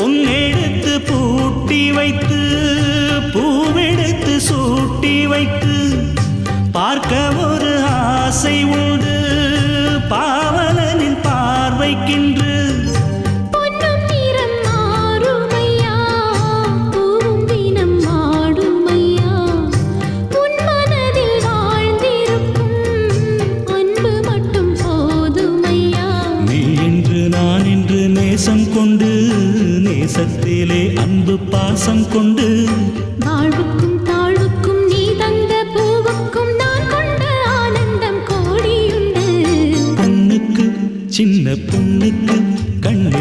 பொன்னெடுத்து பூட்டி வைத்து பூவெடுத்து சூட்டி வைத்து பார்க்க ஒரு ஆசை உண்டு. பாவலனின் பார்வைக்கின்று. நேசம் கொண்டு நேசத்திலே அன்பு பாசம் கொண்டு வாழ்வுக்கும் தாழ்வுக்கும் நீ தந்த பூவுக்கும் நான் கொண்ட ஆனந்தம் கோடியுண்டு. பொண்ணுக்கு சின்ன பொண்ணுக்கு கண்ணில்